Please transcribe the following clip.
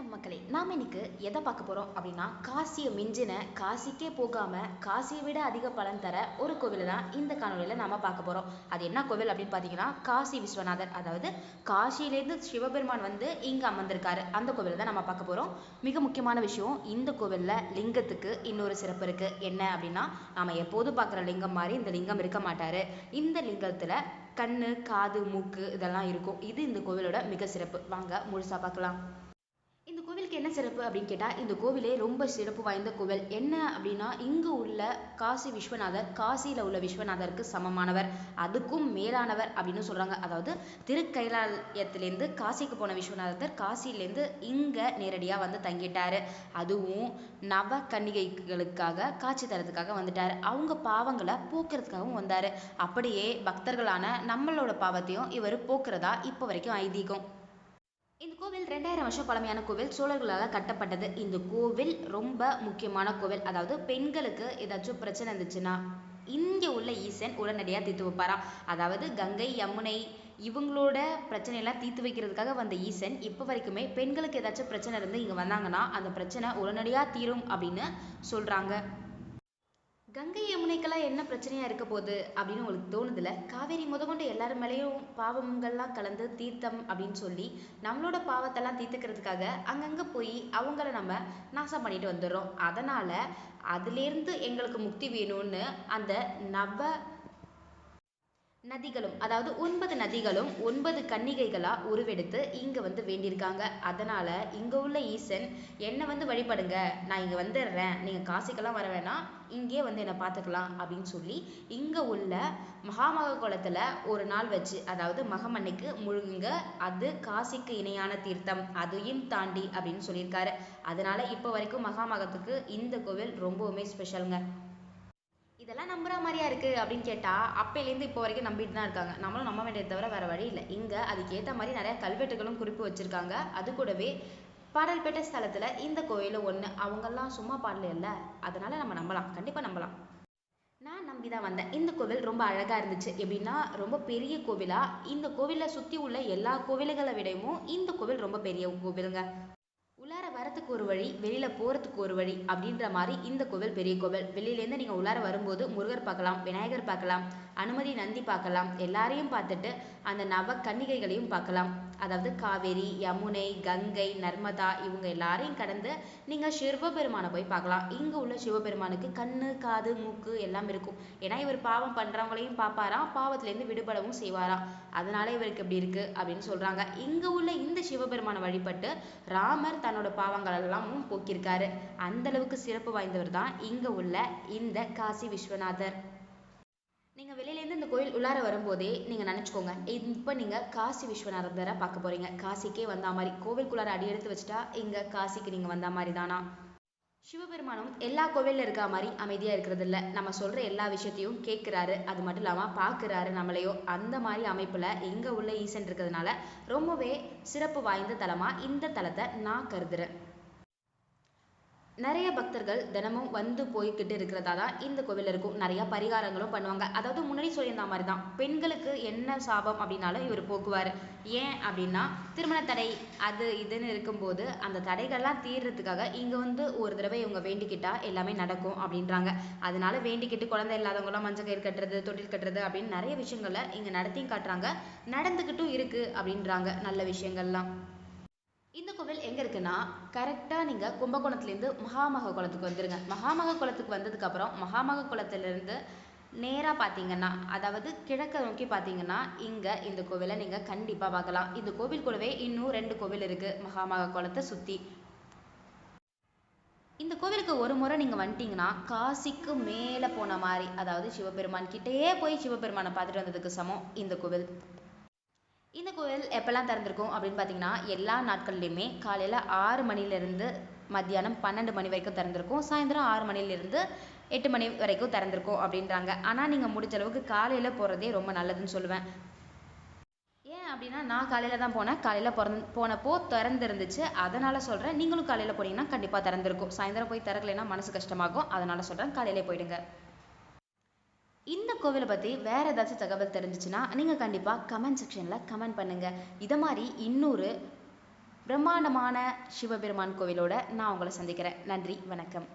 வணக்கம் மக்களே. நாம் இன்னைக்கு எதை பார்க்க போகிறோம் அப்படின்னா காசியை மிஞ்சின காசிக்கே போகாமல் காசியை விட அதிக பலன் தர ஒரு கோவிலை தான் இந்த காணொலியில் நாம் பார்க்க போகிறோம் அது என்ன கோவில் அப்படின்னு பார்த்தீங்கன்னா காசி விஸ்வநாதர். அதாவது காசியிலேருந்து சிவபெருமான் வந்து இங்கே அமர்ந்திருக்காரு. அந்த கோவிலை தான் நம்ம பார்க்க போகிறோம் மிக முக்கியமான விஷயம் இந்த கோவிலில் லிங்கத்துக்கு இன்னொரு சிறப்பு இருக்குது என்ன அப்படின்னா நாம் எப்போதும் பார்க்குற லிங்கம் மாதிரி இந்த லிங்கம் இருக்க மாட்டார். இந்த லிங்கத்தில் கண்ணு காது மூக்கு இதெல்லாம் இருக்கும். இது இந்த கோவிலோட மிக சிறப்பு. வாங்க முழுசாக பார்க்கலாம். கோவிலுக்கு என்ன சிறப்பு அப்படின்னு கேட்டால் இந்த கோவிலே ரொம்ப சிறப்பு வாய்ந்த கோவில். என்ன அப்படின்னா இங்கு உள்ள காசி விஸ்வநாதர் காசியில் உள்ள விஸ்வநாதருக்கு சமமானவர். அதுக்கும் மேலானவர் அப்படின்னு சொல்கிறாங்க அதாவது திருக்கைலாயத்திலேருந்து காசிக்கு போன விஸ்வநாதர் காசியிலேருந்து இங்கே நேரடியாக வந்து தங்கிட்டார். அதுவும் நவ கன்னிகைகளுக்காக காட்சி தரத்துக்காக வந்துட்டார். அவங்க பாவங்களை போக்குறதுக்காகவும் வந்தார். அப்படியே பக்தர்களான நம்மளோட பாவத்தையும் இவர் போக்குறதா இப்போ வரைக்கும் ஐதீகம். இந்த கோவில் ரெண்டாயிரம் வருஷம் பழமையான கோவில். சோழர்களால் கட்டப்பட்டது. இந்த கோவில் ரொம்ப முக்கியமான கோவில். அதாவது பெண்களுக்கு ஏதாச்சும் பிரச்சனை இருந்துச்சுன்னா இங்கே உள்ள ஈசன் உடனடியாக தீர்த்து வைப்பாராம். அதாவது கங்கை யமுனை இவங்களோட பிரச்சனையெல்லாம் தீர்த்து வைக்கிறதுக்காக வந்த ஈசன் இப்போ வரைக்குமே பெண்களுக்கு ஏதாச்சும் பிரச்சனை இருந்து இங்கே வந்தாங்கன்னா அந்த பிரச்சனை உடனடியாக தீரும் அப்படின்னு சொல்கிறாங்க கங்கை யமுனைக்கெல்லாம் என்ன பிரச்சனையா இருக்க போகுது அப்படின்னு உங்களுக்கு தோணுதுல? காவேரி முதற்கொண்டு எல்லாரும் மேலேயும் பாவங்கள்லாம் கலந்து தீர்த்தம் அப்படின்னு சொல்லி நம்மளோட பாவத்தெல்லாம் தீர்த்துக்கிறதுக்காக அங்கங்க போய் அவங்கள நம்ம நாசம் பண்ணிட்டு வந்துடுறோம். அதனால அதுலேருந்து எங்களுக்கு முக்தி வேணும்னு அந்த நவ நதிகளும் அதாவது ஒன்பது நதிகளும் ஒன்பது கன்னிகைகளா உருவெடுத்து இங்க வந்து வேண்டியிருக்காங்க. அதனால இங்க உள்ள ஈசன் என்னை வந்து வழிபடுங்க நான் இங்க வந்துடுறேன் நீங்க காசிக்கெல்லாம் வர வேணாம் இங்கேயே வந்து என்னை பார்த்துக்கலாம் அப்படின்னு சொல்லி இங்க உள்ள மகாமக குளத்துல ஒரு நாள் வச்சு அதாவது மகமன்னைக்கு முழுகுங்க. அது காசிக்கு இணையான தீர்த்தம் அதையும் தாண்டி அப்படின்னு சொல்லியிருக்காரு. அதனால இப்போ வரைக்கும் மகாமகத்துக்கு இந்த கோவில் ரொம்பவுமே ஸ்பெஷலுங்க இதெல்லாம் நம்புற மாதிரியா இருக்கு அப்படின்னு கேட்டா அப்பையிலேருந்து இப்போ வரைக்கும் நம்பிட்டு தான் இருக்காங்க. நம்மளும் நம்ப வேண்டியதை தவிர வேற வழி இல்லை. இங்க அதுக்கு ஏத்த மாதிரி நிறைய கல்வெட்டுகளும் குறிப்பு வச்சிருக்காங்க. அது கூடவே பாடல்பேட்டை ஸ்தலத்துல இந்த கோயிலும் ஒண்ணு. அவங்கெல்லாம் சும்மா பாடல இல்ல. அதனால நம்ம நம்பலாம். கண்டிப்பா நம்பலாம். நான் நம்பி தான் வந்தேன். இந்த கோவில் ரொம்ப அழகாக இருந்துச்சு. எப்படின்னா ரொம்ப பெரிய கோவிலா? இந்த கோவிலை சுற்றி உள்ள எல்லா கோவில்களை விடவும் இந்த கோவில் ரொம்ப பெரிய கோவிலுங்க. வரத்துக்கு ஒரு வழி வெளியில போறதுக்கு ஒரு வழி அப்படின்ற மாதிரி இந்த கோவில் பெரிய கோவில். வெளியிலேருந்து நீங்க உள்ளார வரும்போது முருகர் பார்க்கலாம் விநாயகர் பார்க்கலாம் அனுமதி நந்தி பார்க்கலாம் எல்லாரையும் பார்த்துட்டு அந்த நவ கன்னிகைகளையும் பார்க்கலாம். அதாவது காவேரி யமுனை கங்கை நர்மதா இவங்க எல்லாரையும் கடந்து நீங்க சிவபெருமானை போய் பார்க்கலாம். இங்க உள்ள சிவபெருமானுக்கு கண்ணு காது மூக்கு எல்லாம் இருக்கும். ஏன்னா இவர் பாவம் பண்றவங்களையும் பார்ப்பாராம் பாவத்துலேருந்து விடுபடவும் செய்வாராம். அதனால இவருக்கு இப்படி இருக்கு அப்படின்னு சொல்றாங்க. இங்க உள்ள இந்த சிவபெருமானை வழிபட்டு ராமர் தன்னோட பாவம் எல்லாமும் போக்கியிருக்காரு. அந்த அளவுக்கு சிறப்பு வாய்ந்தவர் தான் இங்க உள்ள இந்த காசி விஸ்வநாதர். நீங்க வெளியிலேருந்து இந்த கோயில் உள்ளார வரும்போதே நீங்க நினைச்சுக்கோங்க இப்போ நீங்க காசி விஸ்வநாதரை பார்க்க போறீங்க. காசிக்கே வந்த மாதிரி. கோவிலுக்குள்ளார அடி எடுத்து வச்சுட்டா இங்க காசிக்கு நீங்க வந்த மாதிரி தானா? சிவபெருமானும் எல்லா கோவில்ல இருக்கா மாதிரி அமைதியாக இருக்கிறது இல்லை நம்ம சொல்கிற எல்லா விஷயத்தையும் கேட்குறாரு. அது மட்டும் இல்லாமல் பார்க்குறாரு நம்மளையோ. அந்த மாதிரி அமைப்பில் எங்கே உள்ள ஈசன் இருக்கிறதுனால ரொம்பவே சிறப்பு வாய்ந்த தலமாக இந்த தலத்தை நான் கருதுறேன். நிறைய பக்தர்கள் தினமும் வந்து போய்கிட்டு இருக்கிறதா தான் இந்த கோவில் இருக்கும். நிறைய பரிகாரங்களும் பண்ணுவாங்க. அதாவது முன்னாடி சொல்லியிருந்த மாதிரி தான். பெண்களுக்கு என்ன சாபம் அப்படின்னாலும் இவர் போக்குவார். ஏன் அப்படின்னா திருமண தடை அது இதுன்னு இருக்கும்போது அந்த தடைகள்லாம் தீர்றதுக்காக இங்க வந்து ஒரு தடவை இவங்க வேண்டிக்கிட்டா எல்லாமே நடக்கும் அப்படின்றாங்க. அதனால வேண்டிக்கிட்டு குழந்தை இல்லாதவங்களாம் மஞ்சள் கயிறு கட்டுறது தொட்டில் கட்டுறது அப்படின்னு நிறைய விஷயங்களை இங்க நடத்தியும் காட்டுறாங்க. நடந்துக்கிட்டும் இருக்கு அப்படின்றாங்க. நல்ல விஷயங்கள்லாம். இந்த கோவில் எங்கே இருக்குன்னா கரெக்டாக நீங்கள் கும்பகோணத்துலேருந்து மகாமக குளத்துக்கு வந்துடுங்க மகாமக குளத்துக்கு வந்ததுக்கப்புறம் மகாமக குளத்துலேருந்து நேராக பார்த்தீங்கன்னா அதாவது கிழக்க நோக்கி பார்த்தீங்கன்னா இங்கே இந்த கோவிலை நீங்கள் கண்டிப்பாக பார்க்கலாம். இந்த கோவில் கூடவே இன்னும் ரெண்டு கோவில் இருக்குது மகாமக குளத்தை சுற்றி இந்த கோவிலுக்கு ஒரு முறை நீங்கள் வந்துட்டீங்கன்னா காசிக்கு மேலே போன மாதிரி அதாவது சிவபெருமான் கிட்டேயே போய் சிவபெருமானை பார்த்துட்டு வந்ததுக்கு சமம் இந்த கோவில். இந்த கோயில் எப்போல்லாம் திறந்திருக்கும் அப்படின்னு பார்த்தீங்கன்னா எல்லா நாட்கள்லையுமே காலையில் ஆறு மணிலேருந்து மத்தியானம் பன்னெண்டு மணி வரைக்கும் திறந்திருக்கும். சாயந்தரம் ஆறு மணிலேருந்து எட்டு மணி வரைக்கும் திறந்திருக்கும் அப்படின்றாங்க. ஆனால் நீங்கள் முடிஞ்ச அளவுக்கு காலையில் போகிறதே ரொம்ப நல்லதுன்னு சொல்லுவேன். ஏன் அப்படின்னா நான் காலையில் தான் போனேன். காலையில் பிறந் போனப்போ திறந்துருந்துச்சு. அதனால் சொல்கிறேன் நீங்களும் காலையில் போனீங்கன்னா கண்டிப்பாக திறந்துருக்கும். சாயந்தரம் போய் திறக்கலைன்னா மனசு கஷ்டமாகும். அதனால் சொல்கிறேன் காலையிலே போயிடுங்க. இந்த கோவிலை பற்றி வேற ஏதாச்சும் தகவல் தெரிஞ்சிச்சுன்னா நீங்கள் கண்டிப்பாக கமெண்ட் செக்ஷனில் கமெண்ட் பண்ணுங்கள் இதை மாதிரி இன்னொரு பிரம்மாண்டமான சிவபெருமான் கோவிலோட நான் உங்களை சந்திக்கிறேன். நன்றி வணக்கம்.